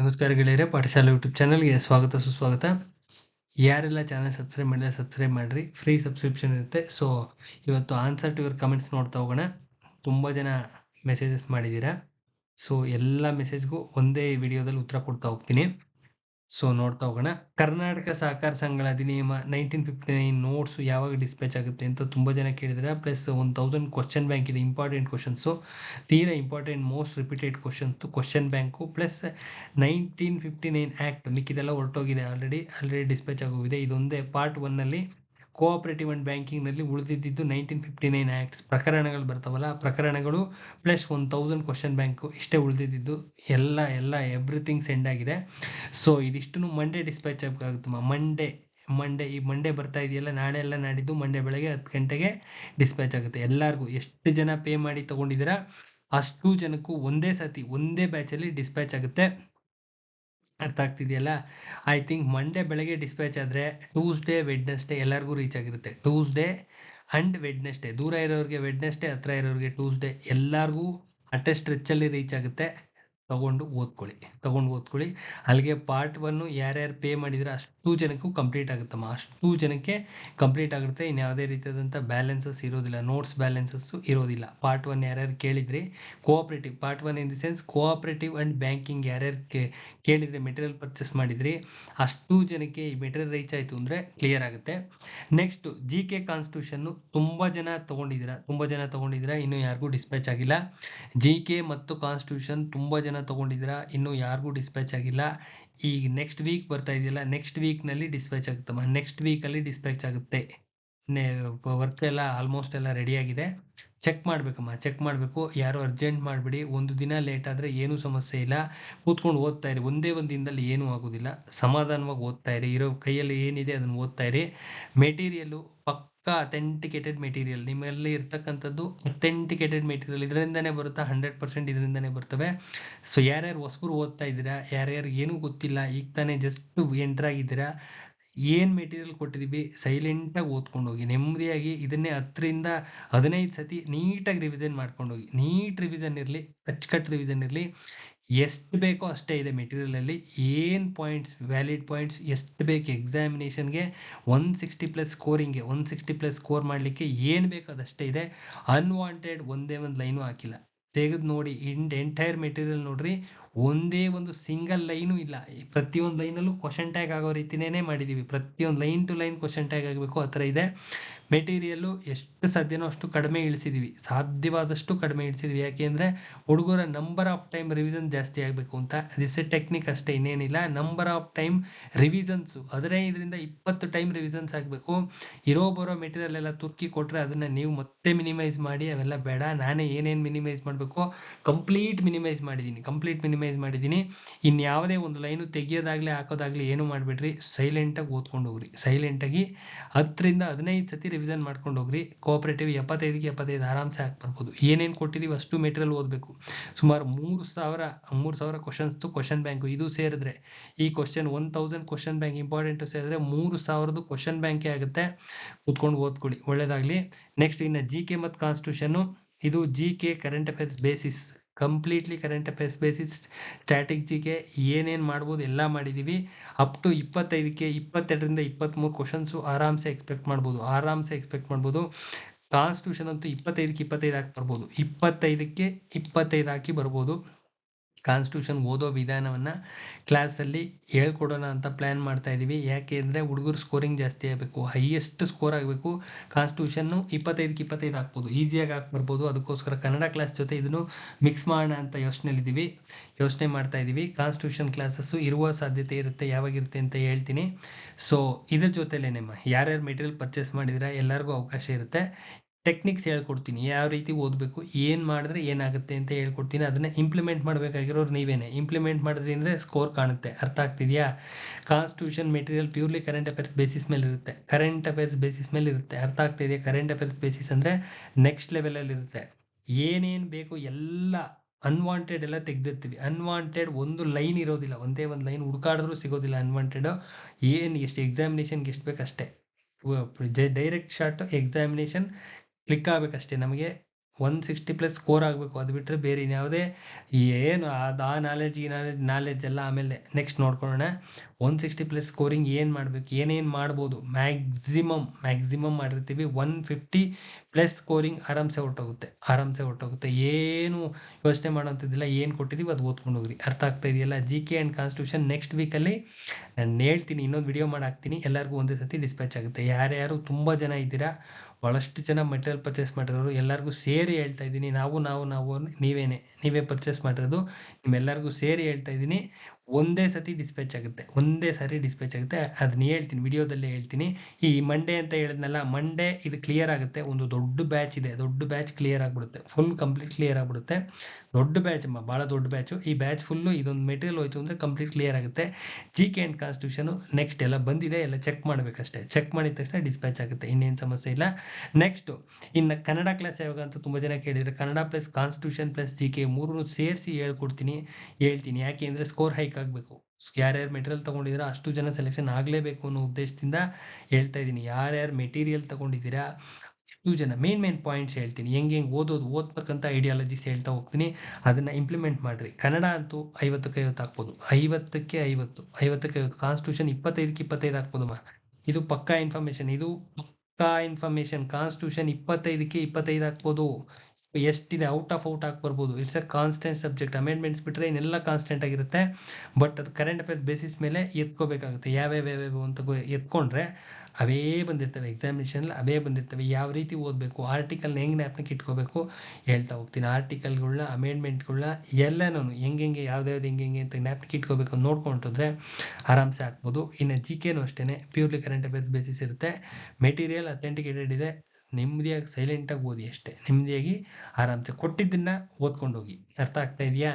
ನಮಸ್ಕಾರ ಗೆಳೆಯರೆ, ಪಾಠಶಾಲೆ ಯೂಟ್ಯೂಬ್ ಚಾನಲ್ಗೆ ಸ್ವಾಗತ, ಸುಸ್ವಾಗತ. ಯಾರೆಲ್ಲ ಚಾನಲ್ ಸಬ್ಸ್ಕ್ರೈಬ್ ಮಾಡಿಲ್ಲ, ಸಬ್ಸ್ಕ್ರೈಬ್ ಮಾಡಿರಿ. ಫ್ರೀ ಸಬ್ಸ್ಕ್ರಿಪ್ಷನ್ ಇರುತ್ತೆ. ಸೊ ಇವತ್ತು ಆನ್ಸರ್ ಟು ಯುವರ್ ಕಮೆಂಟ್ಸ್ ನೋಡ್ತಾ ಹೋಗೋಣ. ತುಂಬ ಜನ ಮೆಸೇಜಸ್ ಮಾಡಿದ್ದೀರಾ. ಸೊ ಎಲ್ಲ ಮೆಸೇಜ್ಗೂ ಒಂದೇ ವಿಡಿಯೋದಲ್ಲಿ ಉತ್ತರ ಕೊಡ್ತಾ ಹೋಗ್ತೀನಿ. ಸೊ ನೋಡ್ತಾ ಹೋಗೋಣ. ಕರ್ನಾಟಕ ಸಹಕಾರ ಸಂಘಗಳ ಅಧಿನಿಯಮ ನೈನ್ಟೀನ್ ಫಿಫ್ಟಿ ನೈನ್ ನೋಟ್ಸ್ ಯಾವಾಗ ಡಿಸ್ಪ್ಯಾಚ್ ಆಗುತ್ತೆ ಅಂತ ತುಂಬಾ ಜನ ಕೇಳಿದ್ರೆ. Plus one thousand question bank ಇದೆ ಇಂಪಾರ್ಟೆಂಟ್ ಕ್ವಶನ್ಸ್ ತೀರಾ important most repeated questions question bank plus nineteen fifty nine act ಮಿಕ್ಕಿದೆಲ್ಲ ಹೊರಟೋಗಿದೆ ಆಲ್ರೆಡಿ ಆಲ್ರೆಡಿ ಡಿಸ್ಪ್ಯಾಚ್ ಆಗೋಗಿದೆ. ಇದೊಂದೇ ಪಾರ್ಟ್ ಒನ್ನಲ್ಲಿ ಕೋಆಪರೇಟಿವ್ ಅಂಡ್ ಬ್ಯಾಂಕಿಂಗ್ನಲ್ಲಿ ಉಳಿದಿದ್ದು ನೈನ್ಟೀನ್ ಫಿಫ್ಟಿ ನೈನ್ ಆಕ್ಟ್ಸ್ ಪ್ರಕರಣಗಳು ಬರ್ತಾವಲ್ಲ ಪ್ರಕರಣಗಳು plus one thousand question bank ಇಷ್ಟೇ ಉಳಿದಿದ್ದು ಎಲ್ಲ ಎಲ್ಲ ಎವ್ರಿಥಿಂಗ್ ಸೆಂಡ್ ಆಗಿದೆ. ಸೊ ಇದಿಷ್ಟು ಮಂಡೇ ಡಿಸ್ಪ್ಯಾಚ್ ಆಗುತ್ತಮ್ಮ ಮಂಡೇ ಮಂಡೇ ಈ ಮಂಡೇ ಬರ್ತಾ ಇದೆಯಲ್ಲ, ನಾಳೆ ಎಲ್ಲ ನಾಡಿದ್ದು ಮಂಡೇ ಬೆಳಗ್ಗೆ ಹತ್ತು ಗಂಟೆಗೆ ಡಿಸ್ಪ್ಯಾಚ್ ಆಗುತ್ತೆ. ಎಲ್ಲರಿಗೂ ಎಷ್ಟು ಜನ ಪೇ ಮಾಡಿ ತಗೊಂಡಿದ್ದೀರಾ, ಅಷ್ಟು ಜನಕ್ಕೂ ಒಂದೇ ಸತಿ, ಒಂದೇ ಬ್ಯಾಚಲ್ಲಿ ಡಿಸ್ಪ್ಯಾಚ್ ಆಗುತ್ತೆ. ಅರ್ಥ ಆಗ್ತಿದೆಯಲ್ಲ? ಐ ಥಿಂಕ್ ಮಂಡೇ ಬೆಳಗ್ಗೆ ಡಿಸ್ಪ್ಯಾಚ್ ಆದರೆ ಟ್ಯೂಸ್ಡೇ ವೆಡ್ನೆಸ್ಡೇ ಎಲ್ಲರಿಗೂ ರೀಚ್ ಆಗಿರುತ್ತೆ. ಟ್ಯೂಸ್ಡೇ ಅಂಡ್ ವೆಡ್ನೆಸ್ಡೇ ದೂರ ಇರೋರಿಗೆ ವೆಡ್ನೆಸ್ಡೇ ಹತ್ರ ಇರೋರಿಗೆ ಟ್ಯೂಸ್ಡೇ ಎಲ್ಲರಿಗೂ ಅಟೆಸ್ಟ್ ಅಲ್ಲಿ ರೀಚ್ ಆಗುತ್ತೆ. ತಗೊಂಡು ಓದ್ಕೊಳ್ಳಿ ತಗೊಂಡು ಓದ್ಕೊಳ್ಳಿ. ಅಲ್ಲಿಗೆ ಪಾರ್ಟ್ ಒನ್ನು ಯಾರ್ಯಾರು ಪೇ ಮಾಡಿದ್ರೆ ಅಷ್ಟು ಜನಕ್ಕೂ ಕಂಪ್ಲೀಟ್ ಆಗುತ್ತಮ್ಮ ಅಷ್ಟು ಜನಕ್ಕೆ ಕಂಪ್ಲೀಟ್ ಆಗುತ್ತೆ. ಇನ್ನು ಯಾವುದೇ ರೀತಿಯಾದಂಥ ಬ್ಯಾಲೆನ್ಸಸ್ ಇರೋದಿಲ್ಲ ನೋಟ್ಸ್ ಬ್ಯಾಲೆನ್ಸಸ್ಸು ಇರೋದಿಲ್ಲ. ಪಾರ್ಟ್ ಒನ್ ಯಾರ್ಯಾರು ಕೇಳಿದ್ರಿ? Cooperative part one in the sense cooperative and banking ಯಾರ್ಯಾರು ಕೇಳಿದರೆ ಮೆಟೀರಿಯಲ್ ಪರ್ಚೇಸ್ ಮಾಡಿದ್ರಿ, ಅಷ್ಟು ಜನಕ್ಕೆ ಈ ಮೆಟೀರಿಯಲ್ ರೀಚ್ ಆಯಿತು ಅಂದರೆ ಕ್ಲಿಯರ್ ಆಗುತ್ತೆ. ನೆಕ್ಸ್ಟ್ ಜಿ ಕೆ ಕಾನ್ಸ್ಟಿಟ್ಯೂಷನ್ನು ತುಂಬ ಜನ ತೊಗೊಂಡಿದ್ದೀರಾ? ತುಂಬ ಜನ ತೊಗೊಂಡಿದ್ದೀರಾ? ಇನ್ನೂ ಯಾರಿಗೂ ಡಿಸ್ಪ್ಯಾಚ್ ಆಗಿಲ್ಲ. ಜಿ ಕೆ ಮತ್ತು ಕಾನ್ಸ್ಟಿಟ್ಯೂಷನ್ ತುಂಬ ಜನ ತೊಗೊಂಡಿದ್ದೀರಾ? ಇನ್ನೂ ಯಾರಿಗೂ ಡಿಸ್ಪ್ಯಾಚ್ ಆಗಿಲ್ಲ. ಈಗ ನೆಕ್ಸ್ಟ್ ವೀಕ್ ಬರ್ತಾ ಇದೆಯಲ್ಲ ನೆಕ್ಸ್ಟ್ ವೀಕ್ನಲ್ಲಿ ಡಿಸ್ಪ್ಯಾಚ್ ಆಗುತ್ತಮ್ಮ ನೆಕ್ಸ್ಟ್ ವೀಕಲ್ಲಿ ಡಿಸ್ಪ್ಯಾಚ್ ಆಗುತ್ತೆ. ವರ್ಕ್ ಎಲ್ಲ ಆಲ್ಮೋಸ್ಟ್ ಎಲ್ಲ ರೆಡಿ ಆಗಿದೆ. ಚೆಕ್ ಮಾಡಬೇಕಮ್ಮ ಚೆಕ್ ಮಾಡಬೇಕು. ಯಾರು ಅರ್ಜೆಂಟ್ ಮಾಡಿಬಿಡಿ. ಒಂದು ದಿನ ಲೇಟ್ ಆದರೆ ಏನೂ ಸಮಸ್ಯೆ ಇಲ್ಲ. ಕೂತ್ಕೊಂಡು ಓದ್ತಾ ಇರಿ. ಒಂದೇ ಒಂದು ದಿನದಲ್ಲಿ ಏನೂ ಆಗೋದಿಲ್ಲ. ಸಮಾಧಾನವಾಗಿ ಓದ್ತಾ ಇರಿ. ಇರೋ ಕೈಯಲ್ಲಿ ಏನಿದೆ ಅದನ್ನು ಓದ್ತಾ ಇರಿ. ಮೆಟೀರಿಯಲ್ಲು ಪಕ್ಕಾ ಅಥೆಂಟಿಕೇಟೆಡ್ ಮೆಟೀರಿಯಲ್ ನಿಮ್ಮಲ್ಲಿ ಇರ್ತಕ್ಕಂಥದ್ದು ಅಥೆಂಟಿಕೇಟೆಡ್ ಮೆಟೀರಿಯಲ್ ಇದರಿಂದನೇ ಬರುತ್ತಾ? ಹಂಡ್ರೆಡ್ ಪರ್ಸೆಂಟ್ ಇದರಿಂದನೇ ಬರ್ತವೆ. ಸೊ ಯಾರ್ಯಾರು ಹೊಸಬರು ಓದ್ತಾ ಇದ್ದೀರಾ? ಯಾರ್ಯಾರು ಏನೂ ಗೊತ್ತಿಲ್ಲ, ಈಗ ತಾನೇ ಜಸ್ಟ್ ಎಂಟರ್ ಆಗಿದ್ದೀರಾ? ಏನು ಮೆಟೀರಿಯಲ್ ಕೊಟ್ಟಿದ್ದೀವಿ? ಸೈಲೆಂಟಾಗಿ ಓದ್ಕೊಂಡು ಹೋಗಿ. ನೆಮ್ಮದಿಯಾಗಿ ಇದನ್ನೇ ಹತ್ತರಿಂದ ಹದಿನೈದು ಸತಿ ನೀಟಾಗಿ ರಿವಿಷನ್ ಮಾಡ್ಕೊಂಡು ಹೋಗಿ. ನೀಟ್ ರಿವಿಷನ್ ಇರಲಿ ಅಚ್ಚುಕಟ್ಟು ರಿವಿಷನ್ ಇರಲಿ. ಎಷ್ಟು ಬೇಕೋ ಅಷ್ಟೇ ಇದೆ ಮೆಟೀರಿಯಲಲ್ಲಿ ಏನು ಪಾಯಿಂಟ್ಸ್ ವ್ಯಾಲಿಡ್ ಪಾಯಿಂಟ್ಸ್ ಎಷ್ಟು ಬೇಕು ಎಕ್ಸಾಮಿನೇಷನ್ಗೆ ಒನ್ ಸಿಕ್ಸ್ಟಿ ಪ್ಲಸ್ ಸ್ಕೋರಿಂಗ್ಗೆ ಒನ್ ಸಿಕ್ಸ್ಟಿ ಪ್ಲಸ್ ಸ್ಕೋರ್ ಮಾಡಲಿಕ್ಕೆ ಏನು ಬೇಕು ಅದಷ್ಟೇ ಇದೆ. ಅನ್ವಾಂಟೆಡ್ ಒಂದೇ ಒಂದು ಲೈನು ಹಾಕಿಲ್ಲ. ತೆಗೆದು ನೋಡಿ ಇಂಡ್ ಎಂಟೈರ್ ಮೆಟೀರಿಯಲ್ ನೋಡ್ರಿ, ಒಂದೇ ಒಂದು ಸಿಂಗಲ್ ಲೈನು ಇಲ್ಲ. ಪ್ರತಿಯೊಂದು ಲೈನಲ್ಲೂ ಕ್ವಶನ್ ಟ್ಯಾಗ್ ಆಗೋ ರೀತಿನೇ ಮಾಡಿದ್ದೀವಿ ಪ್ರತಿಯೊಂದು line to line question tag ಆಗಬೇಕು, ಆ ಥರ ಇದೆ. ಮೆಟೀರಿಯಲ್ಲು ಎಷ್ಟು ಸಾಧ್ಯನೋ ಅಷ್ಟು ಕಡಿಮೆ ಇಳಿಸಿದೀವಿ. ಸಾಧ್ಯವಾದಷ್ಟು ಕಡಿಮೆ ಇಳಿಸಿದ್ವಿ. ಯಾಕೆಂದರೆ ಹುಡುಗರ ನಂಬರ್ ಆಫ್ ಟೈಮ್ ರಿವಿಷನ್ ಜಾಸ್ತಿ ಆಗಬೇಕು ಅಂತ. ಎ ಟೆಕ್ನಿಕ್ ಅಷ್ಟೇ, ಇನ್ನೇನಿಲ್ಲ. ನಂಬರ್ ಆಫ್ ಟೈಮ್ ರಿವಿಷನ್ಸು ಹದಿನೈದರಿಂದ ಇಪ್ಪತ್ತು ಟೈಮ್ ರಿವಿಷನ್ಸ್ ಆಗಬೇಕು. ಇರೋ ಬರೋ ಮೆಟೀರಿಯಲ್ ಎಲ್ಲ ತುರ್ಕಿ ಕೊಟ್ಟರೆ ಅದನ್ನು ನೀವು ಮತ್ತೆ ಮಿನಿಮೈಸ್ ಮಾಡಿ, ಅವೆಲ್ಲ ಬೇಡ. ನಾನೇ ಏನೇನು ಮಿನಿಮೈಸ್ ಮಾಡಬೇಕು ಕಂಪ್ಲೀಟ್ ಮಿನಿಮೈಸ್ ಮಾಡಿದ್ದೀನಿ ಕಂಪ್ಲೀಟ್ ಮಿನಿಮೈಸ್ ಮಾಡಿದ್ದೀನಿ ಇನ್ಯಾವುದೇ ಒಂದು ಲೈನು ತೆಗಿಯೋದಾಗಲಿ, ಹಾಕೋದಾಗಲಿ ಏನು ಮಾಡಿಬಿಡ್ರಿ. ಸೈಲೆಂಟಾಗಿ ಓದ್ಕೊಂಡು ಹೋಗ್ರಿ. ಸೈಲೆಂಟಾಗಿ ಹತ್ತರಿಂದ ಹದಿನೈದು ಸತಿ ರಿವಿಷನ್ ಮಾಡ್ಕೊಂಡು ಹೋಗ್ರಿ. ಕೋಆಪರೇಟಿವ್ ಎಪ್ಪತ್ತೈದಕ್ಕೆ ಎಪ್ಪತ್ತೈದು ಆರಾಮ್ಸೆ ಹಾಕಿ ಬರ್ಬೋದು. ಏನೇನು ಕೊಟ್ಟಿದ್ದೀವಿ ಅಷ್ಟು ಮೆಟೀರಿಯಲ್ ಓದಬೇಕು. ಸುಮಾರು ಮೂರು ಸಾವಿರ ಮೂರು ಸಾವಿರ ಕ್ವಶನ್ಸ್ದು ಕ್ವಶನ್ ಬ್ಯಾಂಕು ಇದು ಸೇರಿದ್ರೆ. ಈ question one thousand question bank important ಸೇರಿದ್ರೆ ಮೂರು ಸಾವಿರದ್ದು ಕ್ವಶನ್ ಬ್ಯಾಂಕೇ ಆಗುತ್ತೆ. ಕೂತ್ಕೊಂಡು ಓದ್ಕೊಳ್ಳಿ. ಒಳ್ಳೇದಾಗಲಿ. ನೆಕ್ಸ್ಟ್ ಇನ್ನು ಜಿ ಕೆ ಮತ್ತು ಕಾನ್ಸ್ಟಿಟ್ಯೂಷನ್ನು ಇದು G K current affairs basis completely current affairs basis ಸ್ಟ್ರಾಟಜಿಗೆ ಏನೇನು ಮಾಡ್ಬೋದು ಎಲ್ಲ ಮಾಡಿದ್ದೀವಿ ಅಪ್ ಟು ಇಪ್ಪತ್ತೈದಕ್ಕೆ ಇಪ್ಪತ್ತೆರಡರಿಂದ ಇಪ್ಪತ್ತ್ಮೂರು ಕ್ವಶನ್ಸು ಆರಾಮ್ಸೆ ಎಕ್ಸ್ಪೆಕ್ಟ್ ಮಾಡ್ಬೋದು, ಆರಾಮ್ಸೆ ಎಕ್ಸ್ಪೆಕ್ಟ್ ಮಾಡ್ಬೋದು. ಕಾನ್ಸ್ಟಿಟ್ಯೂಷನ್ ಅಂತೂ ಇಪ್ಪತ್ತೈದಕ್ಕೆ ಇಪ್ಪತ್ತೈದು ಹಾಕಿ ಬರ್ಬೋದು, ಇಪ್ಪತ್ತೈದಕ್ಕೆ ಇಪ್ಪತ್ತೈದು ಹಾಕಿ ಬರ್ಬೋದು. ಕಾನ್ಸ್ಟಿಟ್ಯೂಷನ್ ಓದೋ ವಿಧಾನವನ್ನು ಕ್ಲಾಸಲ್ಲಿ ಹೇಳ್ಕೊಡೋಣ ಅಂತ ಪ್ಲ್ಯಾನ್ ಮಾಡ್ತಾ ಇದ್ದೀವಿ ಯಾಕೆ ಅಂದರೆ ಹುಡುಗರು ಸ್ಕೋರಿಂಗ್ ಜಾಸ್ತಿ ಆಗಬೇಕು. ಹೈಯೆಸ್ಟ್ ಸ್ಕೋರ್ ಆಗಬೇಕು. ಕಾನ್ಸ್ಟಿಟ್ಯೂಷನ್ನು ಇಪ್ಪತ್ತೈದಕ್ಕೆ ಇಪ್ಪತ್ತೈದು ಹಾಕ್ಬೋದು. ಈಸಿಯಾಗಿ ಹಾಕಿ ಬರ್ಬೋದು. ಅದಕ್ಕೋಸ್ಕರ ಕನ್ನಡ ಕ್ಲಾಸ್ ಜೊತೆ ಇದನ್ನು ಮಿಕ್ಸ್ ಮಾಡೋಣ ಅಂತ ಯೋಚನೆಲಿದ್ದೀವಿ ಯೋಚನೆ ಮಾಡ್ತಾ ಇದ್ದೀವಿ ಕಾನ್ಸ್ಟಿಟ್ಯೂಷನ್ ಕ್ಲಾಸಸ್ಸು ಇರುವ ಸಾಧ್ಯತೆ ಇರುತ್ತೆ ಯಾವಾಗಿರುತ್ತೆ ಅಂತ ಹೇಳ್ತೀನಿ. ಸೊ ಇದ್ರ ಜೊತೆಲೇನೆಮ್ಮ ಯಾರ್ಯಾರು ಮೆಟೀರಿಯಲ್ ಪರ್ಚೇಸ್ ಮಾಡಿದ್ರೆ ಎಲ್ಲರಿಗೂ ಅವಕಾಶ ಇರುತ್ತೆ. ಟೆಕ್ನಿಕ್ಸ್ ಹೇಳ್ಕೊಡ್ತೀನಿ. ಯಾವ ರೀತಿ ಓದಬೇಕು, ಏನು ಮಾಡಿದ್ರೆ ಏನಾಗುತ್ತೆ ಅಂತ ಹೇಳ್ಕೊಡ್ತೀನಿ. ಅದನ್ನ ಇಂಪ್ಲಿಮೆಂಟ್ ಮಾಡಬೇಕಾಗಿರೋರು ನೀವೇನೆ. ಇಂಪ್ಲಿಮೆಂಟ್ ಮಾಡಿದ್ರಿ ಅಂದರೆ ಸ್ಕೋರ್ ಕಾಣುತ್ತೆ. ಅರ್ಥ ಆಗ್ತಿದೆಯಾ? Constitution material purely current affairs basis ಮೇಲೆ ಇರುತ್ತೆ. ಕರೆಂಟ್ ಅಫೇರ್ಸ್ ಬೇಸಿಸ್ ಮೇಲೆ ಇರುತ್ತೆ. ಅರ್ಥ ಆಗ್ತಿದೆಯಾ? ಕರೆಂಟ್ ಅಫೇರ್ಸ್ ಬೇಸಿಸ್ ಅಂದರೆ ನೆಕ್ಸ್ಟ್ ಲೆವೆಲಲ್ಲಿ ಇರುತ್ತೆ. ಏನೇನು ಬೇಕು ಎಲ್ಲ ಅನ್ವಾಂಟೆಡ್ ಎಲ್ಲ ತೆಗೆದಿರ್ತೀವಿ. ಅನ್ವಾಂಟೆಡ್ ಒಂದು ಲೈನ್ ಇರೋದಿಲ್ಲ. ಒಂದೇ ಒಂದು ಲೈನ್ ಹುಡುಕಾಡಿದ್ರೂ ಸಿಗೋದಿಲ್ಲ ಅನ್ವಾಂಟೆಡು ಏನು ಎಷ್ಟು ಎಕ್ಸಾಮಿನೇಷನ್ಗೆ ಎಷ್ಟು ಬೇಕಷ್ಟೇ ಡೈರೆಕ್ಟ್ ಶಾರ್ಟ್ ಎಕ್ಸಾಮಿನೇಷನ್ ಕ್ಲಿಕ್ ಆಗಬೇಕಷ್ಟೇ. ನಮಗೆ ಒನ್ ಸಿಕ್ಸ್ಟಿ ಪ್ಲಸ್ ಸ್ಕೋರ್ ಆಗಬೇಕು. ಅದು ಬಿಟ್ಟರೆ ಬೇರೆ ಇನ್ಯಾವುದೇ ಏನು ಅದು ಆ ನಾಲೆಡ್ಜ್ ಈ ನಾಲೆಡ್ಜ್ ನಾಲೆಡ್ಜ್ ಎಲ್ಲ ಆಮೇಲೆ ನೆಕ್ಸ್ಟ್ ನೋಡ್ಕೊಳ್ಳೋಣ. ಒನ್ ಸಿಕ್ಸ್ಟಿ ಪ್ಲಸ್ ಸ್ಕೋರಿಂಗ್ ಏನು ಮಾಡಬೇಕು, ಏನೇನು ಮಾಡ್ಬೋದು? ಮ್ಯಾಕ್ಸಿಮಮ್ ಮ್ಯಾಕ್ಸಿಮಮ್ ಮಾಡಿರ್ತೀವಿ. ಒನ್ ಫಿಫ್ಟಿ ಪ್ಲಸ್ ಸ್ಕೋರಿಂಗ್ ಆರಾಮ್ಸೆ ಹೊರಟೋಗುತ್ತೆ. ಆರಾಮ್ಸೆ ಹೊರಟೋಗುತ್ತೆ. ಏನು ಯೋಚನೆ ಮಾಡೋಂಥದ್ದಿಲ್ಲ. ಏನು ಕೊಟ್ಟಿದ್ದೀವಿ ಅದು ಓದ್ಕೊಂಡು ಹೋಗ್ರಿ. ಅರ್ಥ ಆಗ್ತಾ ಇದೆಯಲ್ಲ? G K and constitution next ವೀಕಲ್ಲಿ ನಾನು ಹೇಳ್ತೀನಿ. ಇನ್ನೊಂದು ವಿಡಿಯೋ ಮಾಡಿ ಹಾಕ್ತೀನಿ ಎಲ್ಲರಿಗೂ ಒಂದೇ ಸತಿ ಡಿಸ್ಪ್ಯಾಚ್ ಆಗುತ್ತೆ. ಯಾರ್ಯಾರು ತುಂಬ ಜನ ಇದ್ದೀರಾ ಭಾಳಷ್ಟು ಜನ ಮೆಟೀರಿಯಲ್ ಪರ್ಚೇಸ್ ಮಾಡಿರೋರು ಎಲ್ಲರಿಗೂ ಸೇರಿ ಹೇಳ್ತಾ ಇದ್ದೀನಿ. ನಾವು ನಾವು ನಾವು, ನೀವೇನೆ, ನೀವೇ ಪರ್ಚೇಸ್ ಮಾಡಿರೋದು. ನಿಮ್ಮೆಲ್ಲರಿಗೂ ಸೇರಿ ಹೇಳ್ತಾ ಇದ್ದೀನಿ. ಒಂದೇ ಸತಿ ಡಿಸ್ಪ್ಯಾಚ್ ಆಗುತ್ತೆ, ಒಂದೇ ಸಾರಿ ಡಿಸ್ಪ್ಯಾಚ್ ಆಗುತ್ತೆ. ಅದನ್ನ ಹೇಳ್ತೀನಿ, ವಿಡಿಯೋದಲ್ಲೇ ಹೇಳ್ತೀನಿ. ಈ ಮಂಡೇ ಅಂತ ಹೇಳಿದ್ನಲ್ಲ ಮಂಡೇ ಇದು ಕ್ಲಿಯರ್ ಆಗುತ್ತೆ. ಒಂದು ದೊಡ್ಡ ಬ್ಯಾಚ್ ಇದೆ, ದೊಡ್ಡ ಬ್ಯಾಚ್ ಕ್ಲಿಯರ್ ಆಗಿಬಿಡುತ್ತೆ. ಫುಲ್ ಕಂಪ್ಲೀಟ್ ಕ್ಲಿಯರ್ ಆಗಿಬಿಡುತ್ತೆ. ದೊಡ್ಡ ಬ್ಯಾಚ್ ಭಾಳ ದೊಡ್ಡ ಬ್ಯಾಚು ಈ ಬ್ಯಾಚ್ ಫುಲ್ಲು ಇದೊಂದು ಮೆಟೀರಿಯಲ್ ಹೋಯ್ತು ಅಂದರೆ ಕಂಪ್ಲೀಟ್ ಕ್ಲಿಯರ್ ಆಗುತ್ತೆ. G K and constitution next ಎಲ್ಲ ಬಂದಿದೆ, ಎಲ್ಲ ಚೆಕ್ ಮಾಡಬೇಕಷ್ಟೇ. ಚೆಕ್ ಮಾಡಿದ ತಕ್ಷಣ ಡಿಸ್ಪ್ಯಾಚ್ ಆಗುತ್ತೆ, ಇನ್ನೇನು ಸಮಸ್ಯೆ ಇಲ್ಲ. ನೆಕ್ಸ್ಟು ಇನ್ನು ಕನ್ನಡ ಕ್ಲಾಸ್ ಯಾವಾಗ ಅಂತ ತುಂಬ ಜನ ಕೇಳಿದರೆ, Kannada plus constitution plus G K ಮೂರನ್ನು ಸೇರಿಸಿ ಹೇಳ್ಕೊಡ್ತೀನಿ, ಹೇಳ್ತೀನಿ. ಯಾಕೆ ಅಂದರೆ ಸ್ಕೋರ್ ಹೈಕ್ ಆಗಬೇಕು ಯಾರ್ಯಾರು ಮೆಟೀರಿಯಲ್ ತೊಗೊಂಡಿದ್ದೀರಾ ಅಷ್ಟು ಜನ ಸೆಲೆಕ್ಷನ್ ಆಗಲೇಬೇಕು ಅನ್ನೋ ಉದ್ದೇಶದಿಂದ ಹೇಳ್ತಾ ಇದ್ದೀನಿ. ಯಾರ್ಯಾರು ಮೆಟೀರಿಯಲ್ ತೊಗೊಂಡಿದ್ದೀರಾ ಅಷ್ಟು ಜನ. ಮೇನ್ ಮೇನ್ ಪಾಯಿಂಟ್ಸ್ ಹೇಳ್ತೀನಿ. ಹೆಂಗೆ ಹೆಂಗೆ ಓದೋದು, ಓದ್ಬೇಕಂತ ಐಡಿಯಾಲಜೀಸ್ ಹೇಳ್ತಾ ಹೋಗ್ತೀನಿ. ಅದನ್ನು ಇಂಪ್ಲಿಮೆಂಟ್ ಮಾಡಿರಿ. ಕನ್ನಡ ಅಂತೂ ಐವತ್ತಕ್ಕೆ ಐವತ್ತು ಹಾಕ್ಬೋದು. ಐವತ್ತಕ್ಕೆ ಐವತ್ತು ಐವತ್ತಕ್ಕೆ ಐವತ್ತು. ಕಾನ್ಸ್ಟಿಟ್ಯೂಷನ್ ಇಪ್ಪತ್ತೈದಕ್ಕೆ ಇಪ್ಪತ್ತೈದು ಹಾಕ್ಬೋದಮ್ಮ ಇದು ಪಕ್ಕಾ ಇನ್ಫಾರ್ಮೇಷನ್ ಇದು ಪಕ್ಕಾ ಇನ್ಫಾರ್ಮೇಷನ್ ಕಾನ್ಸ್ಟಿಟ್ಯೂಷನ್ ಇಪ್ಪತ್ತೈದಕ್ಕೆ ಇಪ್ಪತ್ತೈದು ಹಾಕ್ಬೋದು. ಎಷ್ಟಿದೆ ಔಟ್ ಆಫ್ ಔಟ್ ಆಗಿ ಬರ್ಬೋದು. It's a constant subject amendments ಬಿಟ್ಟರೆ ಇನ್ನೆಲ್ಲ ಕಾನ್ಸ್ಟೆಂಟ್ ಆಗಿರುತ್ತೆ. ಬಟ್ ಅದು ಕರೆಂಟ್ ಅಫೇರ್ಸ್ ಬೇಸಿಸ್ ಮೇಲೆ ಎತ್ಕೋಬೇಕಾಗುತ್ತೆ. ಯಾವ್ಯಾವ ಅಂತ ಎತ್ಕೊಂಡ್ರೆ ಅವೇ ಬಂದಿರ್ತವೆ. ಎಕ್ಸಾಮಿನೇಷನ್ ಅವೇ ಬಂದಿರ್ತವೆ. ಯಾವ ರೀತಿ ಓದಬೇಕು? ಆರ್ಟಿಕಲ್ನ ಹೆಂಗೆ ನ್ಯಾಪ್ನಕ್ಕೆ ಇಟ್ಕೋಬೇಕು? ಹೇಳ್ತಾ ಹೋಗ್ತೀನಿ. ಆರ್ಟಿಕಲ್ಗಳನ್ನ ಅಮೆಂಡ್ಮೆಂಟ್ಗಳನ್ನ ಎಲ್ಲನೂ ಹೆಂಗೆ ಹೆಂಗೆ, ಯಾವ್ದ್ಯಾವ್ದು ಹೆಂಗೆ ಹೆಂಗೆ ಅಂತ ಜ್ಞಾಪನಕ್ಕೆ ಇಟ್ಕೋಬೇಕು ಅಂತ ನೋಡ್ಕೊಂಡ್ರೆ ಆರಾಮ್ಸೆ ಹಾಕ್ಬೋದು ಇನ್ನು ಜಿ ಕೆನೂ ಅಷ್ಟೇ ಪ್ಯೂರ್ಲಿ ಕರೆಂಟ್ ಅಫೇರ್ಸ್ ಬೇಸಿಸ್ ಇರುತ್ತೆ. ಮೆಟೀರಿಯಲ್ ಅಥೆಂಟಿಕೇಟೆಡ್ ಇದೆ. ನೆಮ್ಮದಿಯಾಗಿ ಸೈಲೆಂಟಾಗಿ ಓದಿ ಅಷ್ಟೇ. ನೆಮ್ಮದಿಯಾಗಿ ಆರಾಮ್ಸೆ. ಕೊಟ್ಟಿದ್ದನ್ನ ಓದ್ಕೊಂಡು ಹೋಗಿ ಅರ್ಥ ಆಗ್ತಾ ಇದೆಯಾ?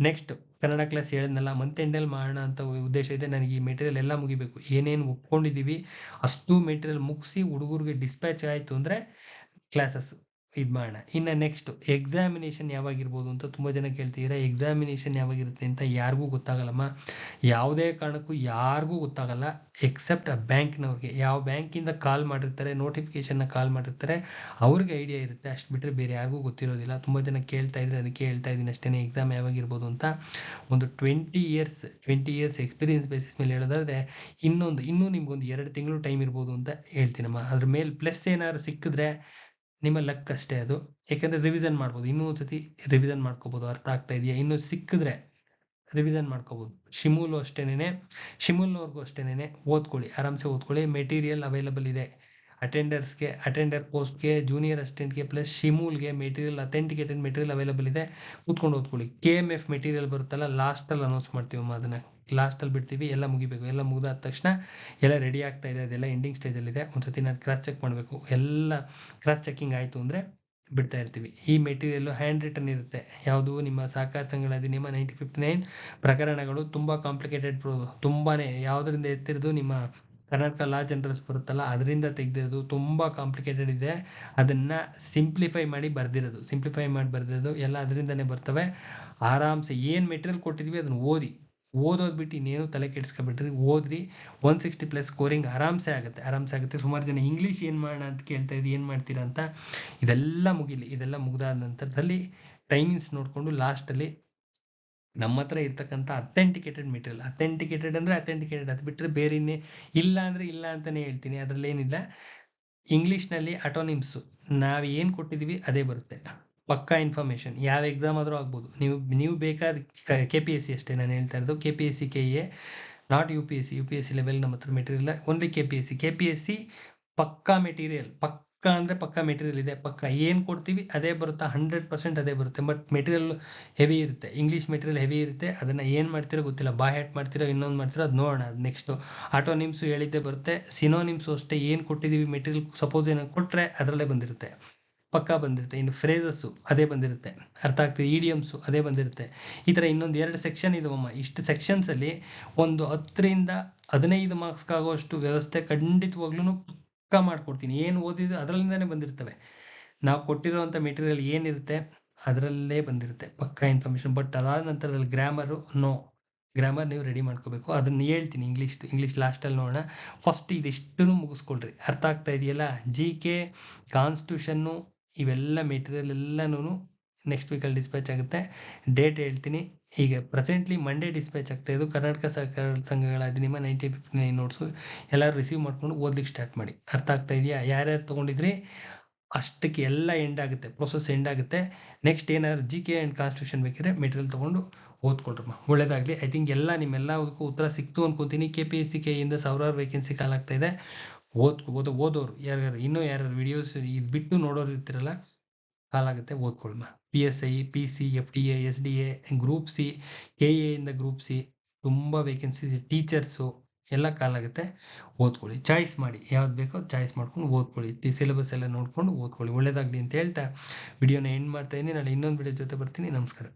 ನೆಕ್ಸ್ಟ್ ಕನ್ನಡ ಕ್ಲಾಸ್ ಹೇಳಿದ್ನಲ್ಲ ಮಂತ್ ಎಂಡಲ್ಲಿ ಮಾಡೋಣ ಅಂತ ಉದ್ದೇಶ ಇದೆ. ನನಗೆ ಈ ಮೆಟೀರಿಯಲ್ ಎಲ್ಲ ಮುಗಿಬೇಕು. ಏನೇನು ಒಪ್ಕೊಂಡಿದ್ದೀವಿ, ಅಷ್ಟು ಮೆಟೀರಿಯಲ್ ಮುಗಿಸಿ ಹುಡುಗರಿಗೆ ಡಿಸ್ಪ್ಯಾಚ್ ಆಯಿತು ಅಂದರೆ ಕ್ಲಾಸಸ್ ಇದು ಮಾಡೋಣ ಇನ್ನು ನೆಕ್ಸ್ಟ್ ಎಕ್ಸಾಮಿನೇಷನ್ ಯಾವಾಗಿರ್ಬೋದು ಅಂತ ತುಂಬ ಜನ ಕೇಳ್ತಿದ್ದೀರಾ ಎಕ್ಸಾಮಿನೇಷನ್ ಯಾವಾಗಿರುತ್ತೆ ಅಂತ ಯಾರಿಗೂ ಗೊತ್ತಾಗಲ್ಲಮ್ಮ. ಯಾವುದೇ ಕಾರಣಕ್ಕೂ ಯಾರಿಗೂ ಗೊತ್ತಾಗಲ್ಲ ಎಕ್ಸೆಪ್ಟ್ ಆ ಬ್ಯಾಂಕ್ನವ್ರಿಗೆ ಯಾವ ಬ್ಯಾಂಕಿಂದ ಕಾಲ್ ಮಾಡಿರ್ತಾರೆ ನೋಟಿಫಿಕೇಷನ್ನ ಕಾಲ್ ಮಾಡಿರ್ತಾರೆ, ಅವ್ರಿಗೆ ಐಡಿಯಾ ಇರುತ್ತೆ. ಅಷ್ಟು ಬಿಟ್ಟರೆ ಬೇರೆ ಯಾರಿಗೂ ಗೊತ್ತಿರೋದಿಲ್ಲ. ತುಂಬ ಜನ ಕೇಳ್ತಾ ಇದ್ರೆ ಅದಕ್ಕೆ ಹೇಳ್ತಾ ಇದ್ದೀನಿ ಅಷ್ಟೇ ಎಕ್ಸಾಮ್ ಯಾವಾಗಿರ್ಬೋದು ಅಂತ ಒಂದು twenty years twenty years experience basis ಮೇಲೆ ಹೇಳೋದಾದ್ರೆ ಇನ್ನೊಂದು, ಇನ್ನೂ ನಿಮ್ಗೊಂದು ಎರಡು ತಿಂಗಳು ಟೈಮ್ ಇರ್ಬೋದು ಅಂತ ಹೇಳ್ತೀನಮ್ಮ. ಅದ್ರ ಮೇಲೆ ಪ್ಲಸ್ ಏನಾದ್ರು ಸಿಕ್ಕಿದ್ರೆ ನಿಮ್ಮ ಲಕ್ ಅಷ್ಟೇ ಅದು. ಯಾಕಂದ್ರೆ ರಿವಿಸನ್ ಮಾಡ್ಬೋದು. ಇನ್ನೂ ಒಂದ್ಸತಿ ರಿವಿಸನ್ ಮಾಡ್ಕೋಬಹುದು ಅರ್ಥ ಆಗ್ತಾ ಇದೆಯಾ? ಇನ್ನು ಸಿಕ್ಕಿದ್ರೆ ರಿವಿಸನ್ ಮಾಡ್ಕೋಬಹುದು ಶಿಮೂಲು ಅಷ್ಟೇನೆ ಶಿಮೂಲ್ನವ್ರಿಗೂ ಅಷ್ಟೇನೆ ಓದ್ಕೊಳ್ಳಿ. ಆರಾಮ್ಸೆ ಓದ್ಕೊಳ್ಳಿ. ಮೆಟೀರಿಯಲ್ ಅವೈಲಬಲ್ ಇದೆ. ಅಟೆಂಡರ್ಸ್ಗೆ ಅಟೆಂಡರ್ ಪೋಸ್ಟ್ಗೆ ಜೂನಿಯರ್ ಅಸಿಸ್ಟೆಂಟ್ಗೆ ಪ್ಲಸ್ ಶಿಮೂಲ್ಗೆ ಮೆಟೀರಿಯಲ್ ಅಥೆಂಟಿಕೇಟೆಡ್ ಮೆಟೀರಿಯಲ್ ಅವೈಲಬಲ್ ಇದೆ. ಕೂತ್ಕೊಂಡು ಓದ್ಕೊಳ್ಳಿ. ಕೆ ಎಂ ಎಫ್ ಮೆಟೀರಿಯಲ್ ಬರುತ್ತಲ್ಲ ಲಾಸ್ಟಲ್ಲಿ ಅನೌನ್ಸ್ ಮಾಡ್ತೀವಮ್ಮ ಅದನ್ನು. ಲಾಸ್ಟಲ್ಲಿ ಬಿಡ್ತೀವಿ, ಎಲ್ಲ ಮುಗಿಬೇಕು. ಎಲ್ಲ ಮುಗಿದಾದ ತಕ್ಷಣ ಎಲ್ಲ ರೆಡಿ ಆಗ್ತಾ ಇದೆ, ಅದೆಲ್ಲ ಎಂಡಿಂಗ್ ಸ್ಟೇಜಲ್ಲಿದೆ ಒಂದ್ಸತಿ ನಾನು ಕ್ರಾಸ್ ಚೆಕ್ ಮಾಡಬೇಕು. ಎಲ್ಲ ಕ್ರಾಸ್ ಚೆಕ್ಕಿಂಗ್ ಆಯಿತು ಅಂದರೆ ಬಿಡ್ತಾ ಇರ್ತೀವಿ. ಈ ಮೆಟೀರಿಯಲ್ ಹ್ಯಾಂಡ್ ರಿಟನ್ ಇರುತ್ತೆ. ಯಾವುದು ನಿಮ್ಮ ಸಹಕಾರ ಸಂಘಗಳ ಅಧಿನಿಯಮ ನೈಂಟಿ ಫಿಫ್ಟಿ ನೈನ್ ಪ್ರಕರಣಗಳು ತುಂಬ ಕಾಂಪ್ಲಿಕೇಟೆಡ್ ತುಂಬಾ ಯಾವುದರಿಂದ ಎತ್ತಿರೋದು ನಿಮ್ಮ ಕರ್ನಾಟಕ ಲಾ ಜನರಲ್ಸ್ ಬರುತ್ತಲ್ಲ, ಅದರಿಂದ ತೆಗೆದಿರೋದು ತುಂಬ ಕಾಂಪ್ಲಿಕೇಟೆಡ್ ಇದೆ. ಅದನ್ನು ಸಿಂಪ್ಲಿಫೈ ಮಾಡಿ ಬರೆದಿರೋದು. ಸಿಂಪ್ಲಿಫೈ ಮಾಡಿ ಬರೆದಿರೋದು ಎಲ್ಲ ಅದರಿಂದನೇ ಬರ್ತವೆ. ಆರಾಮ್ಸೆ ಏನು ಮೆಟೀರಿಯಲ್ ಕೊಟ್ಟಿದ್ವಿ ಅದನ್ನು ಓದಿ. ಓದೋದು ಬಿಟ್ಟು ಇನ್ನೇನು ತಲೆ ಕೆಡಿಸ್ಕೊಬಿಟ್ರಿ, ಓದ್ರಿ. ಒನ್ ಸಿಕ್ಸ್ಟಿ ಪ್ಲಸ್ ಸ್ಕೋರಿಂಗ್ ಆರಾಮ್ಸೆ ಆಗುತ್ತೆ. ಆರಾಮ್ಸೆ ಆಗುತ್ತೆ. ಸುಮಾರು ಜನ ಇಂಗ್ಲೀಷ್ ಏನು ಮಾಡೋಣ ಅಂತ ಕೇಳ್ತಾ ಇದ್ದು ಏನು ಮಾಡ್ತೀರಾ ಅಂತ. ಇದೆಲ್ಲ ಮುಗಿಲಿ. ಇದೆಲ್ಲ ಮುಗಿದಾದ ನಂತರದಲ್ಲಿ ಟೈಮಿಂಗ್ಸ್ ನೋಡಿಕೊಂಡು ಲಾಸ್ಟಲ್ಲಿ ನಮ್ಮ ಹತ್ರ ಇರ್ತಕ್ಕಂಥ ಅಥೆಂಟಿಕೇಟೆಡ್ ಮೆಟೀರಿಯಲ್ ಅಥೆಂಟಿಕೇಟೆಡ್ ಅಂದರೆ ಅಥೆಂಟಿಕೇಟೆಡ್ ಅದು ಬಿಟ್ಟರೆ ಬೇರೆ ಇನ್ನೇ ಇಲ್ಲ ಅಂದರೆ ಇಲ್ಲ ಅಂತಲೇ ಹೇಳ್ತೀನಿ. ಅದರಲ್ಲಿ ಏನಿಲ್ಲ ಇಂಗ್ಲೀಷ್ನಲ್ಲಿ ಅಟೋನಿಮ್ಸು ನಾವು ಏನು ಕೊಟ್ಟಿದ್ದೀವಿ ಅದೇ ಬರುತ್ತೆ. ಪಕ್ಕಾ ಇನ್ಫಾರ್ಮೇಶನ್ ಯಾವ ಎಕ್ಸಾಮ್ ಆದರೂ ಆಗ್ಬೋದು. ನೀವು ನೀವು ಬೇಕಾದ ಕೆ ಪಿ ಎಸ್ ಸಿ ಅಷ್ಟೇ ನಾನು ಹೇಳ್ತಾ ಇರೋದು. K P S C K A not U P S C U P S C level ನಮ್ಮ ಹತ್ರ material only K P S C K P S C ಪಕ್ಕಾ ಮೆಟೀರಿಯಲ್ ಪಕ್ಕಾ ಅಂದರೆ ಪಕ್ಕಾ ಮೆಟೀರಿಯಲ್ ಇದೆ. ಪಕ್ಕಾ ಏನು ಕೊಡ್ತೀವಿ, ಅದೇ ಬರುತ್ತಾ. ಹಂಡ್ರೆಡ್ ಪರ್ಸೆಂಟ್ ಅದೇ ಬರುತ್ತೆ. ಬಟ್ ಮೆಟೀರಿಯಲ್ ಹೆವಿ ಇರುತ್ತೆ. ಇಂಗ್ಲೀಷ್ ಮೆಟೀರಿಯಲ್ ಹೆವಿ ಇರುತ್ತೆ. ಅದನ್ನು ಏನು ಮಾಡ್ತೀರೋ ಗೊತ್ತಿಲ್ಲ. ಬಾಯ್ ಹ್ಯಾಟ್ ಮಾಡ್ತಿರೋ, ಇನ್ನೊಂದು ಮಾಡ್ತೀರೋ, ಅದು ನೋಡೋಣ. ಅದು ನೆಕ್ಸ್ಟು ಆಟೋನಿಮ್ಸು ಹೇಳಿದ್ದೆ ಬರುತ್ತೆ. ಸಿನೋನಿಮ್ಸು ಅಷ್ಟೇ ಏನು ಕೊಟ್ಟಿದ್ದೀವಿ ಮೆಟೀರಿಯಲ್ ಸಪೋಸ್ ಏನೋ ಕೊಟ್ಟರೆ ಅದರಲ್ಲೇ ಬಂದಿರುತ್ತೆ. ಪಕ್ಕಾ ಬಂದಿರುತ್ತೆ, ಇನ್ನು ಫ್ರೇಸಸ್ಸು ಅದೇ ಬಂದಿರುತ್ತೆ, ಅರ್ಥ ಆಗ್ತದೆ, ಇಡಿಯಮ್ಸು ಅದೇ ಬಂದಿರುತ್ತೆ. ಈ ಥರ ಇನ್ನೊಂದು ಎರಡು ಸೆಕ್ಷನ್ ಇದಾವಮ್ಮ ಇಷ್ಟು ಸೆಕ್ಷನ್ಸಲ್ಲಿ ಒಂದು ಹತ್ತರಿಂದ ಹದಿನೈದು ಮಾರ್ಕ್ಸ್ಗಾಗುವಷ್ಟು ವ್ಯವಸ್ಥೆ ಖಂಡಿತವಾಗ್ಲೂ ಪಕ್ಕಾ ಮಾಡಿಕೊಡ್ತೀನಿ. ಏನು ಓದಿದ್ದು ಅದರಲ್ಲಿಂದನೇ ಬಂದಿರ್ತವೆ. ನಾವು ಕೊಟ್ಟಿರೋವಂಥ ಮೆಟೀರಿಯಲ್ ಏನಿರುತ್ತೆ, ಅದರಲ್ಲೇ ಬಂದಿರುತ್ತೆ ಪಕ್ಕಾ ಇನ್ಫಾರ್ಮೇಷನ್ ಬಟ್ ಅದಾದ ನಂತರದಲ್ಲಿ ಗ್ರಾಮರು ನೋ ಗ್ರಾಮರ್ ನೀವು ರೆಡಿ ಮಾಡ್ಕೋಬೇಕು. ಅದನ್ನ ಹೇಳ್ತೀನಿ ಇಂಗ್ಲೀಷ್ ಇಂಗ್ಲೀಷ್ ಲಾಸ್ಟಲ್ಲಿ ನೋಡೋಣ. ಫಸ್ಟ್ ಇದಿಷ್ಟನ್ನು ಮುಗಿಸ್ಕೊಳ್ರಿ. ಅರ್ಥ ಆಗ್ತಾ ಇದೆಯಲ್ಲ? ಜಿ ಕೆ ಕಾನ್ಸ್ಟಿಟ್ಯೂಷನ್ನು ಇವೆಲ್ಲ ಮೆಟೀರಿಯಲ್ ಎಲ್ಲನೂ ನೆಕ್ಸ್ಟ್ ವೀಕಲ್ಲಿ ಡಿಸ್ಪ್ಯಾಚ್ ಆಗುತ್ತೆ. ಡೇಟ್ ಹೇಳ್ತೀನಿ. ಈಗ ಪ್ರೆಸೆಂಟ್ಲಿ ಮಂಡೇ ಡಿಸ್ಪ್ಯಾಚ್ ಆಗ್ತಾ ಇದು ಕರ್ನಾಟಕ ಸರ್ಕಾರ ಸಂಘಗಳ ಅಧಿನಿಯಮ ನೈನ್ಟೀನ್ ಫಿಫ್ಟಿ ನೈನ್ ನೋಟ್ಸು ಎಲ್ಲರೂ ರಿಸೀವ್ ಮಾಡ್ಕೊಂಡು ಓದ್ಲಿಕ್ಕೆ ಸ್ಟಾರ್ಟ್ ಮಾಡಿ. ಅರ್ಥ ಆಗ್ತಾ ಇದೆಯಾ? ಯಾರ್ಯಾರು ತೊಗೊಂಡಿದ್ರಿ? ಅಷ್ಟಕ್ಕೆ ಎಲ್ಲ ಎಂಡ್ ಆಗುತ್ತೆ. ಪ್ರೊಸೆಸ್ ಎಂಡ್ ಆಗುತ್ತೆ. ನೆಕ್ಸ್ಟ್ ಏನಾದ್ರು ಜಿ ಕೆ ಆ್ಯಂಡ್ ಕಾನ್ಸ್ಟಿಟ್ಯೂಷನ್ ಬೇಕಿದ್ರೆ ಮೆಟೀರಿಯಲ್ ತೊಗೊಂಡು ಓದ್ಕೊಳ್ರಮ್ಮ. ಒಳ್ಳೇದಾಗಲಿ. ಐ ಥಿಂಕ್ ಎಲ್ಲ ನಿಮ್ಮೆಲ್ಲದಕ್ಕೂ ಉತ್ತರ ಸಿಕ್ತು ಅನ್ಕೋತೀನಿ. ಕೆ ಪಿ ಎಸ್ ಸಿ ಕೆಯಿಂದ ಸಾವಿರಾರು ವೇಕೆನ್ಸಿ ಕಾಲಾಗ್ತಾ ಇದೆ. ಓದ್ಕೋಬೋದು ಓದೋರು ಯಾರ್ಯಾರು, ಇನ್ನೂ ಯಾರ್ಯಾರು ವಿಡಿಯೋಸ್ ಇದು ಬಿಟ್ಟು ನೋಡೋರು ಇರ್ತಿರಲ್ಲ ಕಾಲಾಗುತ್ತೆ ಓದ್ಕೊಳ್ಮ. P S I P C F D A S D A group C K ಇಂದ ಗ್ರೂಪ್ ಸಿ ತುಂಬ ವೇಕೆನ್ಸಿ ಟೀಚರ್ಸು ಎಲ್ಲ ಕಾಲಾಗುತ್ತೆ ಓದ್ಕೊಳ್ಳಿ. ಚಾಯ್ಸ್ ಮಾಡಿ, ಯಾವ್ದು ಬೇಕೋ ಚಾಯ್ಸ್ ಮಾಡ್ಕೊಂಡು ಓದ್ಕೊಳ್ಳಿ. ಸಿಲೆಬಸ್ ಎಲ್ಲ ನೋಡ್ಕೊಂಡು ಓದ್ಕೊಳ್ಳಿ. ಒಳ್ಳೇದಾಗಲಿ ಅಂತ ಹೇಳ್ತಾ ವಿಡಿಯೋನ ಎಂಡ್ ಮಾಡ್ತಾ ಇದ್ದೀನಿ. ನಾಳೆ ಇನ್ನೊಂದು ವಿಡಿಯೋ ಜೊತೆ ಬರ್ತೀನಿ. ನಮಸ್ಕಾರ.